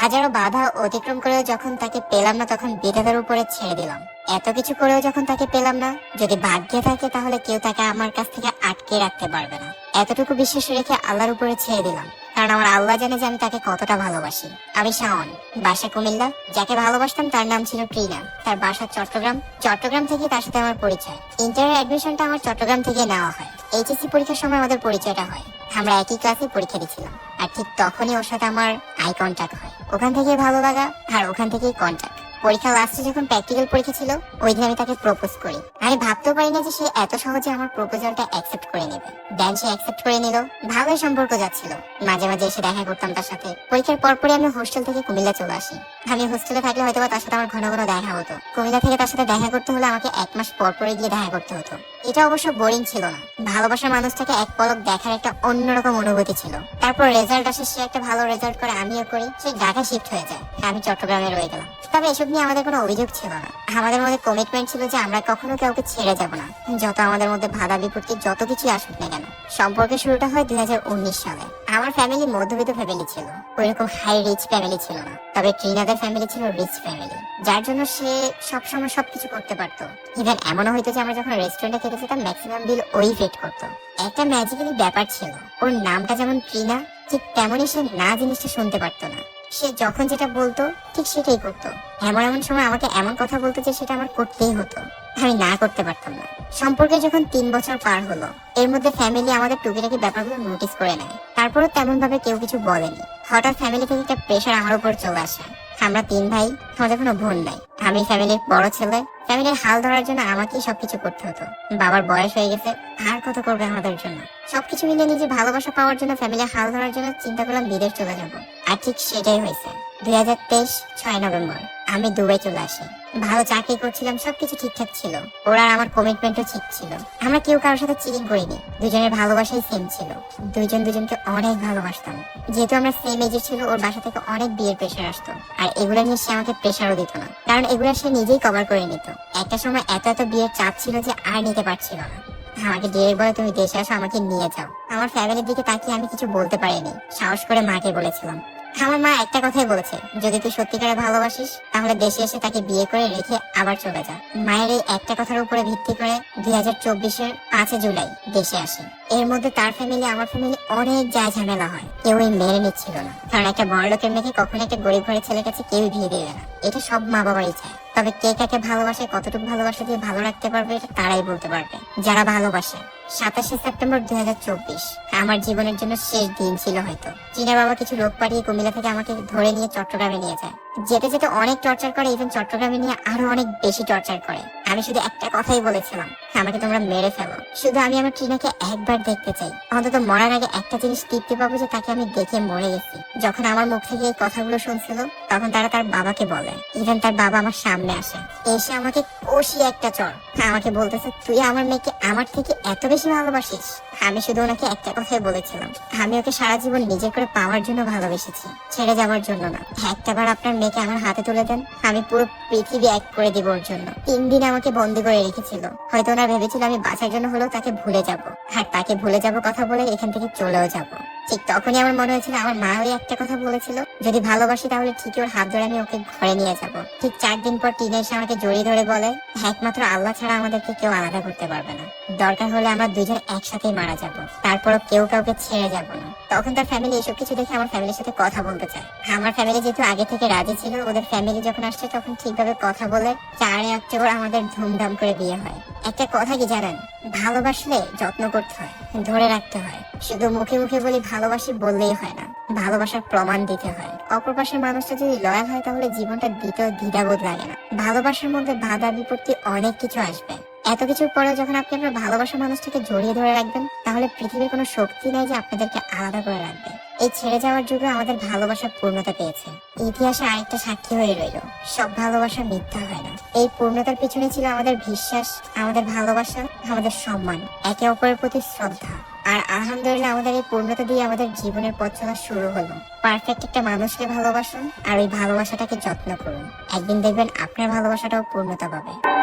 হাজারো বাধা অতিক্রম করেও যখন তাকে পেলাম না, তখন বিধাতার উপরে ছেড়ে দিলাম। এত কিছু করেও যখন তাকে পেলাম না, যদি ভাগ্যে থাকে তাহলে কেউ তাকে আমার কাছ থেকে আটকে রাখতে পারবে না। এতটুকু বিশ্বাস রেখে আল্লাহর উপরে ছেড়ে দিলাম। কারণ আমার আল্লাহ জানে যে আমি তাকে কতটা ভালোবাসি। আমি শাওন, বাসা কুমিল্লা। যাকে ভালোবাসতাম, তার নাম ছিল ট্রিনা তার বাসা চট্টগ্রাম। চট্টগ্রাম থেকে তার সাথে আমার পরিচয়। ইন্টারের অ্যাডমিশনটা আমার চট্টগ্রাম থেকে নেওয়া হয়। এইচএসসি পরীক্ষার সময় আমাদের পরিচয়টা হয়। আমরা একই ক্লাসে পরীক্ষা দিচ্ছিলাম। আর ঠিক তখনই ওর সাথে আমার আই কন্ট্যাক্ট হয়। ওখান থেকে ভালো লাগা আর ওখান থেকেই কন্ট্যাক্ট পরীক্ষা লাস্টে যখন প্র্যাকটিক্যাল পরীক্ষা ছিল, ওই দিন আমি তাকে প্রপোজ করি। আমি ভাবতেও পারি না যে সে এত সহজে আমার প্রপোজালটা অ্যাকসেপ্ট করে নেবে। দেন সে অ্যাকসেপ্ট করে নিল, ভালোই সম্পর্ক যাচ্ছিল। মাঝে মাঝে এসে দেখা করতাম তার সাথে। পরীক্ষার পরপরই আমি হোস্টেল থেকে কুমিল্লা চলে আসি। আমি হোস্টেলে থাকলে হয়তো তার সাথে আমার ঘন ঘন দেখা হতো। কুমিল্লা থেকে তার সাথে দেখা করতে হলে আমাকে এক মাস পর পরে গিয়ে দেখা করতে হতো। এটা অবশ্য বোরিং ছিল না। ভালোবাসার মানুষটাকে এক পলক দেখার একটা অন্যরকম অনুভূতি ছিল। তারপর রেজাল্ট আসে, সে একটা ভালো রেজাল্ট করে, আমিও করি সে ঢাকা শিফট হয়ে যায়, আমি চট্টগ্রামে রয়ে গেলাম। তবে এসব নিয়ে আমাদের কোনো অভিযোগ ছিল না। আমাদের মধ্যে কমিটমেন্ট ছিল যে আমরা কখনো কাউকে ছেড়ে যাব না। যত আমাদের মধ্যে ভাদা বিপত্তি, যত কিছু আসুক না কেন সম্পর্কে শুরুটা হয় দুই হাজার উনিশ সালে। আমার ফ্যামিলি মধ্যবিত্ত ফ্যামিলি ছিল। ওইরকম হাই রিচ ফ্যামিলি ছিল না। তবে ট্রিনাদের ফ্যামিলি ছিল রিচ ফ্যামিলি যার জন্য সে সবসময় সবকিছু করতে পারতো। ইভেন এমনও হইতো যে আমরা যখন রেস্টুরেন্টে খেতে যেতাম ম্যাক্সিমাম বিল ওই ফেট করতো। একটা ম্যাজিক্যালি ব্যাপার ছিল, ওর নামটা যেমন ট্রিনা ঠিক তেমনই সে না জিনিসটা শুনতে পারতো না। সে যখন যেটা বলতো, ঠিক সেটাই করতো। এমন এমন সময় আমাকে এমন কথা বলতো যে সেটা আমার করতেই হতো। আমি না করতে পারতাম না। সম্পর্কে যখন তিন বছর পার হলো, এর মধ্যে ফ্যামিলি আমাদের টুকিটাকি ব্যাপারগুলো নোটিস করে নেয়। তারপরও তেমন ভাবে কেউ কিছু বলেনি। হঠাৎ ফ্যামিলি থেকে একটা প্রেশার আমার উপর চলে আসে। আমরা তিন ভাই, আমাদের কোনো বোন নাই। আমি ফ্যামিলির বড় ছেলে ফ্যামিলির হাল ধরার জন্য আমাকেই সবকিছু করতে হতো। বাবার বয়স হয়ে গেছে, আর কত করবে আমাদের জন্য? সবকিছু মিলে নিজের ভালোবাসা পাওয়ার জন্য ফ্যামিলি হাল ধরার জন্য চিন্তা করলাম বিদেশ চলে যাব। আর ঠিক সেটাই হয়েছে, দুই হাজার তেইশ, ছয় নভেম্বর, আমি দুবাই চলে আসি। ভালো চাকরি করছিলাম, সবকিছু ঠিকঠাক ছিল। ওরা আমার কমিটমেন্টও ঠিক ছিল। আমরা কেউ কারোর সাথে চিটিং করিনি। দুজনের ভালোবাসাই সেম ছিল। দুইজন দুজনকে অনেক ভালোবাসতাম। যেহেতু আমরা সেম এজে ছিল, ওর বাসা থেকে অনেক বিয়ের প্রেশার আসতো। আর এগুলো নিয়ে সে আমাকে প্রেশারও দিত না। কারণ এগুলো সে নিজেই কভার করে নিত। একটা সময় এত এত বিয়ের চাপ ছিল যে আর নিতে পারছিল না। আমাকে ডিরেক্ট বলে, তুমি দেশে আসো, আমাকে নিয়ে যাও। আমার ফ্যামিলির দিকে তাকিয়ে আমি কিছু বলতে পারিনি। সাহস করে মাকে বলেছিলাম। আমার মা একটা কথাই বলেছে, যদি তুই সত্যিকারে ভালোবাসিস, তাহলে দেশে এসে তাকে বিয়ে করে রেখে আবার চলে যা। মায়ের এই একটা কথার উপরে ভিত্তি করে দুই হাজার চব্বিশের পাঁচে জুলাই দেশে আসে। এর মধ্যে তার ফ্যামিলি আমার ফ্যামিলি অনেক যা ঝামেলা হয়। কেউই মেনে নিচ্ছিল না। কারণ একটা বড় লোকের মেয়েকে কখনো একটা গরিব ঘরের ছেলের কাছে কেউই বিয়ে দেবে না। এটা সব মা বাবারই চায় তবে কে কাকে ভালোবাসে, কতটুকু ভালোবাসা দিয়ে ভালো রাখতে পারবে, এটা তারাই বলতে পারবে। যারা ভালোবাসে, সাতাশে সেপ্টেম্বর দুই হাজার চব্বিশ। আমার জীবনের জন্য শেষ দিন ছিল হয়তো। চীনা বাবা কিছু লোক পাঠিয়ে কুমিল্লা থেকে আমাকে ধরে নিয়ে চট্টগ্রামে নিয়ে যায়। যেতে যেতে অনেক টর্চার করে ইভেন চট্টগ্রামে নিয়ে আরও অনেক বেশি টর্চার করে। আমি শুধু একটা কথাই বলেছিলাম, আমাকে তোমরা মেরে ফেলো। শুধু আমি আমার ট্রিনাকে একবার দেখতে চাই। অন্তত মরার আগে একটা জিনিস টিপতে পাবো যে তাকে আমি দেখে মরে গেছি। যখন আমার মুখ থেকে এই কথাগুলো শুনছিল, তখন তারা তার বাবাকে বলে। ইভেন তার বাবা আমার সামনে আসে। এসে আমাকে কষি একটা চর। আমাকে বলতেছে, তুই আমার মেয়েকে আমার থেকে এত বেশি ভালোবাসিস? আমি শুধু ওনাকে একটা কথাই বলেছিলাম। আমি ওকে সারা জীবন নিজে করে পাওয়ার জন্য ভালোবেসেছি, ছেড়ে যাওয়ার জন্য না। একটা বার আপনার মেয়েকে আমার হাতে তুলে দেন, আমি পুরো পৃথিবী এক করে দিব ওর জন্য। তিন দিন আমাকে বন্দি করে রেখেছিল। হয়তো ওনার ভেবেছিল আমি বাঁচার জন্য হলেও তাকে ভুলে যাব। আর তাকে ভুলে যাব কথা বলে এখান থেকে চলেও যাব। ঠিক তখনই আমার মনে হয়েছিল আমার মা ওই একটা কথা বলেছিল, যদি ভালোবাসি তাহলে ঠিকই ওর হাত ধরে আমি ওকে ঘরে নিয়ে যাব। ঠিক চার দিন পর টিনে এসে আমাকে জড়িয়ে ধরে বলে, একমাত্র আল্লাহ ছাড়া আমাদেরকে কেউ আলাদা করতে পারবে না। দরকার হলে আমরা দুজন একসাথেই মারা যাব। তারপরও কেউ কাউকে ছেড়ে যাব না। তখন তার ফ্যামিলি এসব কিছু দেখে আমার ফ্যামিলির সাথে কথা বলতে চায়। আমার ফ্যামিলি যেহেতু আগে থেকে রাজি ছিল, ওদের ফ্যামিলি যখন আসছে তখন ঠিকভাবে কথা বলে চারই অক্টোবর আমাদের ধুমধাম করে বিয়ে হয়। একটা কথা কি জানেন? ভালোবাসলে যত্ন করতে হয়। ধরে রাখতে হয়। শুধু মুখে মুখে বলি ভালোবাসি বললেই হয় না। ভালোবাসার প্রমাণ দিতে হয়। অপর পাশের মানুষটা যদি লয়াল হয় তাহলে জীবনটা দ্বিতীয় দ্বিধাবোধ লাগে না। ভালোবাসার মধ্যে বাধা বিপত্তি অনেক কিছু আসবে। এত কিছুর পরে যখন আপনি আপনার ভালোবাসা মানুষটাকে জড়িয়ে ধরে রাখবেন, তাহলে পৃথিবীর কোনো শক্তি নেই যে আপনাদেরকে আলাদা করে রাখবে। এই ছেড়ে যাওয়ার যুগে আমাদের ভালোবাসা পূর্ণতা পেয়েছে। ইতিহাসে আরেকটা সাক্ষী হয়ে রইল। সব ভালোবাসা মিথ্যা হয় না। এই পূর্ণতার পিছনে ছিল আমাদের বিশ্বাস, আমাদের ভালোবাসা, আমাদের সম্মান। একে অপরের প্রতি শ্রদ্ধা। আর আলহামদুলিল্লাহ, আমাদের এই পূর্ণতা দিয়ে আমাদের জীবনের পথ চলা শুরু হলো। পারফেক্ট একটা মানুষকে ভালোবাসুন আর ওই ভালোবাসাটাকে যত্ন করুন। একদিন দেখবেন আপনার ভালোবাসাটাও পূর্ণতা পাবে।